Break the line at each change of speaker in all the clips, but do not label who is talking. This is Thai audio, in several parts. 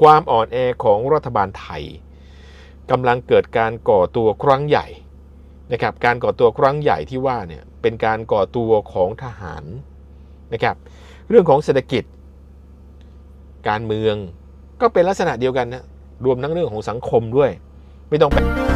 ความอ่อนแอของรัฐบาลไทยกำลังเกิดการก่อตัวครั้งใหญ่นะครับการก่อตัวครั้งใหญ่ที่ว่าเนี่ยเป็นการก่อตัวของทหารนะครับเรื่องของเศรษฐกิจ การเมืองก็เป็นลักษณะเดียวกันนะรวมทั้งเรื่องของสังคมด้วย ไม่ต้องไป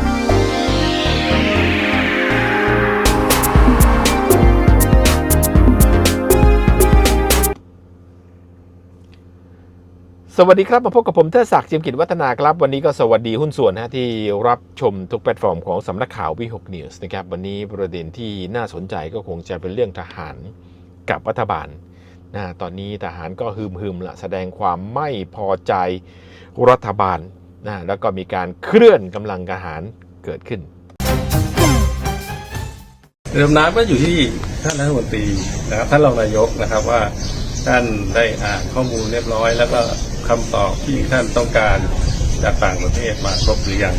สวัสดีครับ มาพบกับผมเทศศักดิ์จิมกิจวัฒนาครับ วันนี้ก็สวัสดีหุ้นส่วนนะที่รับชมทุกแพลตฟอร์มของสำนักข่าววิหกนิวส์นะครับ วันนี้ประเด็นที่น่าสนใจก็คงจะเป็นเรื่องทหารกับรัฐบาลนะตอนนี้ทหารก็ฮึมฮึมละแสดงความไม่พอใจรัฐบาลนะแล้วก็มีการเคลื่อนกำลังทหารเกิดขึ้น
เรือดำน้ำก็อยู่ที่ท่านรัฐมนตรีนะครับท่านรองนายกนะครับว่าท่านได้อ่านข้อมูลเรียบร้อย แล้วก็ คำตอบที่ท่านต้องการจากต่างประเทศมาครบหรือยัง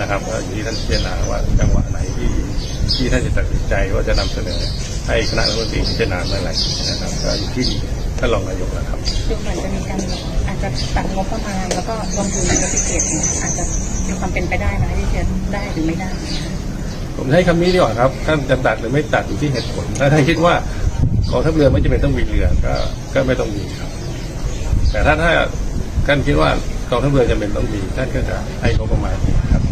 นะครับก็อยู่ที่ท่านพิจารณาว่าจังหวะไหนที่ที่ท่านจะตัดสินใจว่าจะนำเสนอให้คณะรัฐมนตรีพิจารณาเมื่อไหร่นะครับก็อยู่ที่ท่านรองนายกนะครับ
ดูเหมือนจะมีการอาจจะตัดงบประมาณแล้วก็ลงทุนในพิเศษเนี่ยอาจจะมีความเป็นไปได้นะที่จะได้หรือไม่ได้
ผมใช้คำนี้ดีกว่าครับท่านจะตัดหรือไม่ตัดอยู่ที่เหตุผลถ้าท่านคิดว่ากองทัพเรือไม่จำเป็นต้องมีเรือก็ก็ไม่ต้องมีครับ แต่ถ้าถ้าท่านคิดว่ากองทัพเรือจำเป็นต้องมีท่านก็จะให้งบประมาณครับ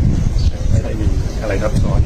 ไม่ได้มีอะไรซับซ้อน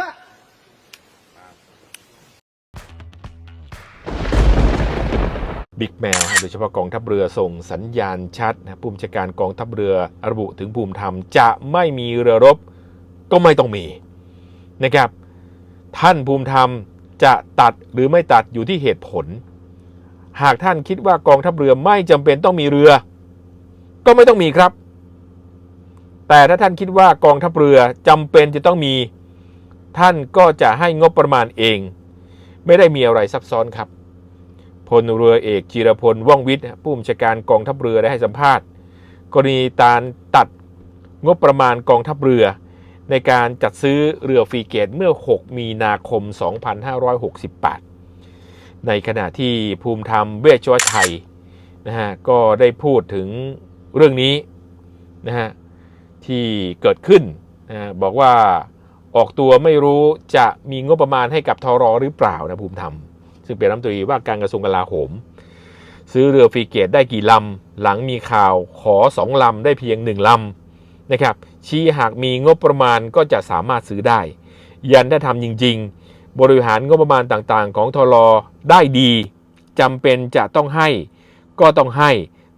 ว่า บิ๊กแม
วโดยเฉพาะกองทัพเรือส่งสัญญาณชัดนะผู้บัชาการกองทัพเรือระบุถึงภูมิธรรม จะไม่มีเรือรบก็ไม่ต้องมีนะครับ ท่านภูมิธรรมจะตัดหรือไม่ตัดอยู่ที่เหตุผล หากท่านคิดว่ากองทัพเรือไม่จำเป็นต้องมีเรือ ก็ไม่ต้องมีครับ แต่ถ้าท่านคิดว่ากองทัพเรือจำเป็นจะต้องมี ท่านก็จะให้งบประมาณเอง ไม่ได้มีอะไรซับซ้อนครับ พลเรือเอกจิรพลว่องวิทย์ผู้บัญชาการกองทัพเรือได้ให้สัมภาษณ์ กรณีการตัดงบประมาณกองทัพเรือ ในการจัดซื้อเรือฟรีเกตเมื่อ 6 มีนาคม 2568 ในขณะที่ภูมิธรรมเวชวชัยนะฮะก็ได้พูดถึงเรื่องนี้นะฮะที่เกิดขึ้นนะฮะบอกว่า ออกตัวไม่รู้จะมีงบประมาณให้กับทรหรือเปล่านะภูมิธรรม ซึ่งเป็นรัฐมนตรีว่าการกระทรวงกลาโหม ซื้อเรือฟรีเกตได้กี่ลำ หลังมีข่าวขอสองลำได้เพียงหนึ่งลำนะครับชี้หากมีงบประมาณก็จะสามารถซื้อได้ ยันถ้าทำจริง ๆ บริหารงบประมาณต่างๆ ของทรได้ดีจำเป็นจะต้องให้ก็ต้องให้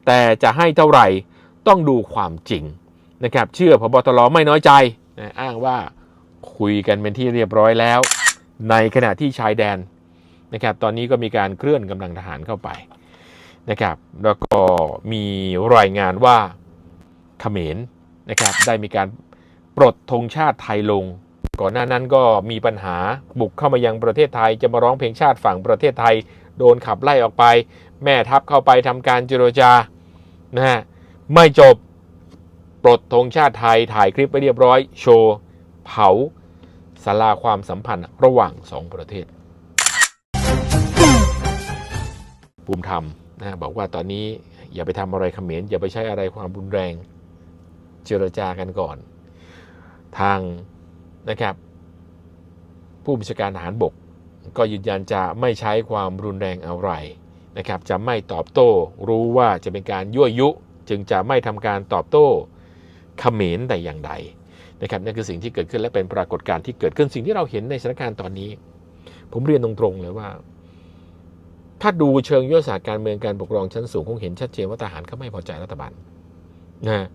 แต่จะให้เท่าไหร่ต้องดูความจริงนะครับเชื่อพบตรไม่น้อยใจอ้างว่า คุยกันเป็นที่เรียบร้อยแล้ว ในขณะที่ชายแดนนะครับ ตอนนี้ก็มีการเคลื่อนกำลังทหารเข้าไปนะครับ แล้วก็มีรายงานว่าเขมรนะครับ ได้มีการปลดธงชาติไทยลง ก่อนหน้านั้นก็มีปัญหาบุกเข้ามายังประเทศไทยจะมาร้องเพลงชาติฝั่งประเทศไทย โดนขับไล่ออกไป แม่ทัพเข้าไปทำการเจรจานะฮะไม่จบปลดธงชาติไทยถ่ายคลิปไปเรียบร้อยโชว์ เผาสลาความสัมพันธ์ระหว่างสองประเทศภูมิธรรมนะบอกว่าตอนนี้อย่าไปทำอะไรเขมรอย่าไปใช้อะไรความรุนแรงเจรจากันก่อน ทางนะครับ ผู้บัญชาการทหารบก ก็ยืนยันจะไม่ใช้ความรุนแรงอะไรนะครับ จะไม่ตอบโต้ รู้ว่าจะเป็นการยั่วยุ จึงจะไม่ทำการตอบโต้เขมรแต่อย่างใด นะครับนั่นคือสิ่งที่เกิดขึ้นและเป็นปรากฏการณ์ที่เกิดขึ้นสิ่งที่เราเห็นในสถานการณ์ตอนนี้ ผมเรียนตรงๆเลยว่า ถ้าดูเชิงยุทธศาสตร์การเมืองการปกครองชั้นสูงคงเห็นชัดเจนว่าทหารเขาไม่พอใจรัฐบาลนะ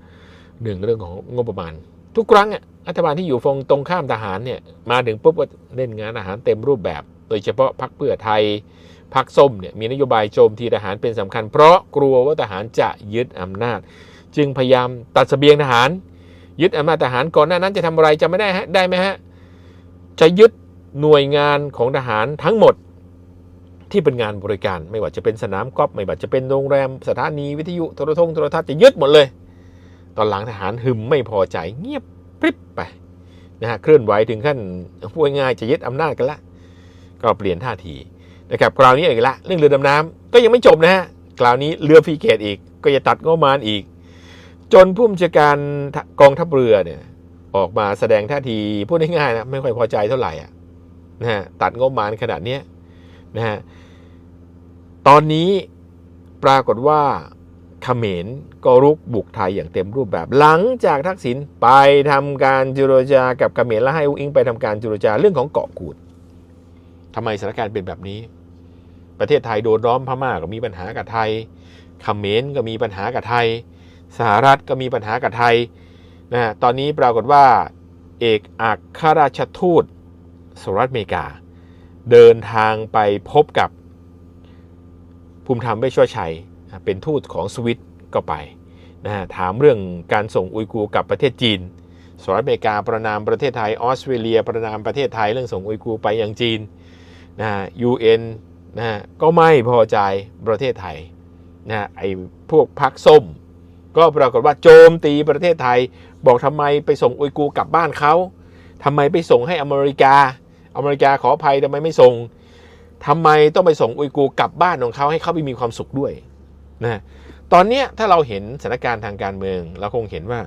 หนึ่งเรื่องของงบประมาณ ทุกครั้งอะรัฐบาลที่อยู่ฟงตรงข้ามทหารเนี่ยมาถึงปุ๊บก็เล่นงานทหารเต็มรูปแบบ โดยเฉพาะพรรคเพื่อไทยพรรคส้มเนี่ยมีนโยบายโจมตีทหารเป็นสำคัญ เพราะกลัวว่าทหารจะยึดอำนาจ จึงพยายามตัดเสบียงทหาร ยึดอำนาจทหารก่อนหน้านั้นจะทำอะไรจะไม่ได้ฮะได้ไหมฮะจะยึดหน่วยงานของทหารทั้งหมดที่เป็นงานบริการ ไม่ว่าจะเป็นสนามกอล์ฟไม่ว่าจะเป็นโรงแรมสถานีวิทยุโทรทงโทรทัศน์จะยึดหมดเลย ตอนหลังทหารหึมไม่พอใจเงียบปริบไปนะฮะเคลื่อนไหวถึงขั้นพูดง่ายจะยึดอำนาจกันละ ก็เปลี่ยนท่าทีนะครับคราวนี้อีกละ เรื่องเรือดำน้ำก็ยังไม่จบนะฮะคราวนี้เรือฟรีเกตอีกก็จะตัดงบประมาณอีก จนผู้บัญชาการกองทัพเรือเนี่ย ออกมาแสดงท่าทีพูดง่ายๆนะไม่ค่อยพอใจเท่าไหร่อะนะฮะตัดงบมาณขนาดเนี้ยนะฮะตอนนี้ปรากฏว่าเขมรก็รุกบุกไทยอย่างเต็มรูปแบบ หลังจากทักษิณไปทำการเจรจากับเขมรและให้อุ้งอิงไปทำการเจรจาเรื่องของเกาะกูดทำไมสถานการณ์เป็นแบบนี้ ประเทศไทยโดนร้อมพม่าก็มีปัญหากับไทยเขมรก็มีปัญหากับไทย สหรัฐก็มีปัญหากับไทยนะฮะตอนนี้ปรากฏว่า เอกอัครราชทูตสหรัฐอเมริกา เดินทางไปพบกับภูมิธรรมเวชชวชัย เป็นทูตของสวิตก็ไปนะถามเรื่องการส่งอุยกูร์กลับประเทศจีนสหรัฐอเมริกาประนามประเทศไทยออสเตรเลีย ประนามประเทศไทยเรื่องส่งอุยกูร์ไปยังจีนนะฮะ UN นะฮะก็ไม่พอใจประเทศไทยนะไอ้พวกพักส้ม ก็ปรากฏว่าโจมตีประเทศไทย บอกทำไมไปส่งอุยกูกลับบ้านเขาทำไมไปส่งให้อเมริกา อเมริกาขออภัยทำไมไม่ส่งทำไมต้องไปส่งอุยกูกลับบ้านของเขาให้เขาไปมีความสุขด้วยนะตอนนี้ถ้าเราเห็นสถานการณ์ทางการเมืองเราคงเห็นว่า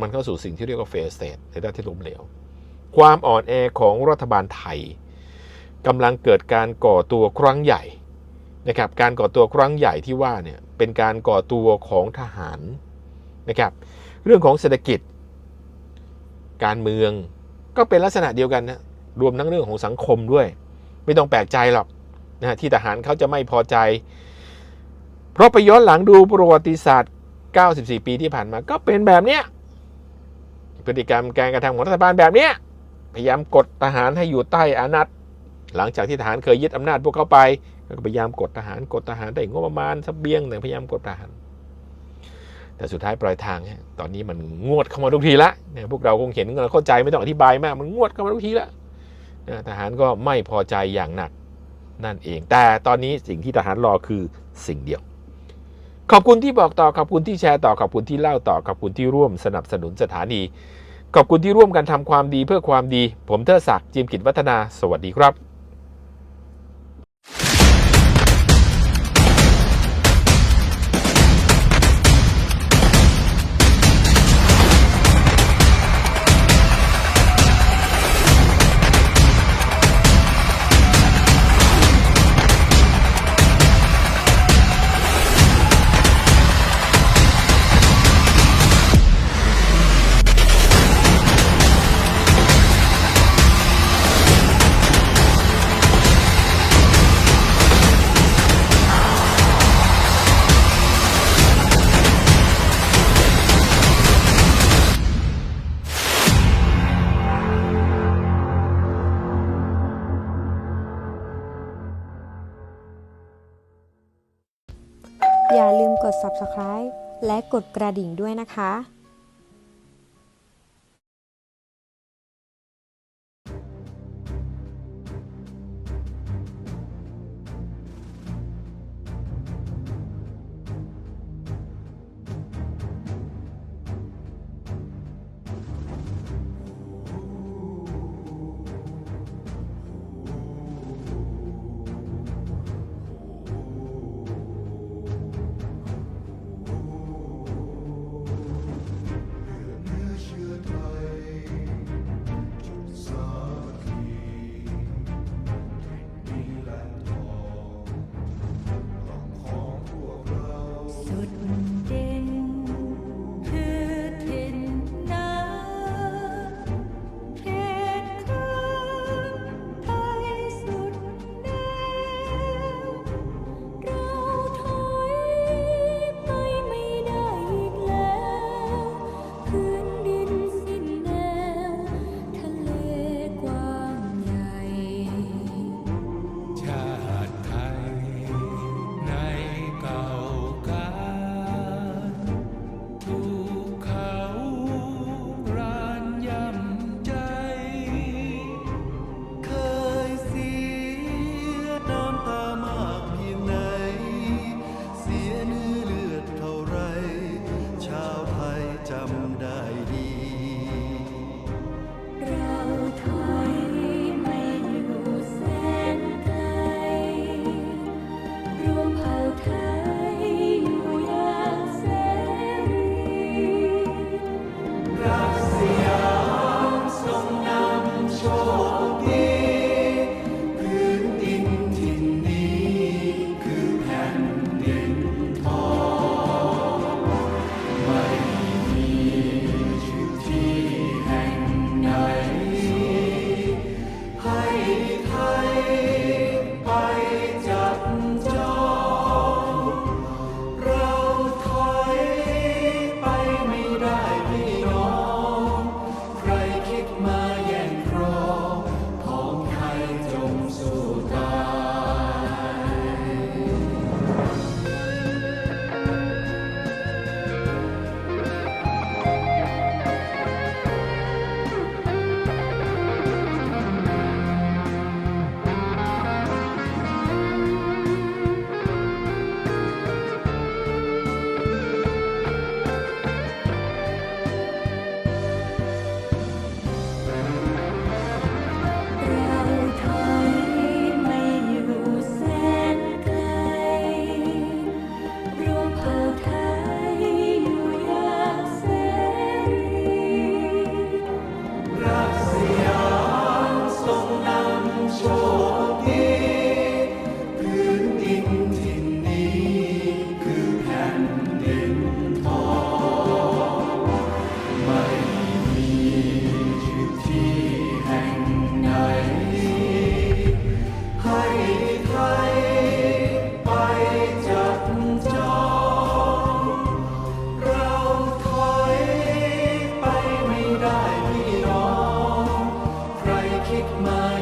มันเข้าสู่สิ่งที่เรียกว่าเฟสเตทในด้านที่ล้มเหลว ความอ่อนแอของรัฐบาลไทยกำลังเกิดการก่อตัวครั้งใหญ่ นะครับการก่อตัวครั้งใหญ่ที่ว่าเนี่ยเป็นการก่อตัวของทหารนะครับเรื่องของเศรษฐกิจ การเมืองก็เป็นลักษณะเดียวกันนะรวมทั้งเรื่องของสังคมด้วย ไม่ต้องแปลกใจหรอกนะที่ทหารเขาจะไม่พอใจ เพราะไปย้อนหลังดูประวัติศาสตร์ 94 ปีที่ผ่านมาก็เป็นแบบเนี้ยพฤติกรรมการกระทำของรัฐบาลแบบเนี้ยพยายามกดทหารให้อยู่ใต้อานัตหลังจากที่ทหารเคยยึดอำนาจพวกเขาไป ก็พยายามกดทหารกดทหารได้งบประมาณเสบียงแต่พยายามกดทหาร แต่สุดท้ายปลายทางตอนนี้มันงวดเข้ามาทุกทีละเนี่ยพวกเราคงเห็นเราเข้าใจไม่ต้องอธิบายมาก มันงวดเข้ามาทุกทีละนะทหารก็ไม่พอใจอย่างหนักนั่นเอง แต่ตอนนี้สิ่งที่ทหารรอคือสิ่งเดียว ขอบคุณที่บอกต่อขอบคุณที่แชร์ต่อขอบคุณที่เล่าต่อขอบคุณที่ร่วมสนับสนุนสถานี ขอบคุณที่ร่วมกันทำความดีเพื่อความดี ผมเทอศักดิ์จิมกิจวัฒนา สวัสดีครับ
กดกระดิ่งด้วยนะคะ like mine.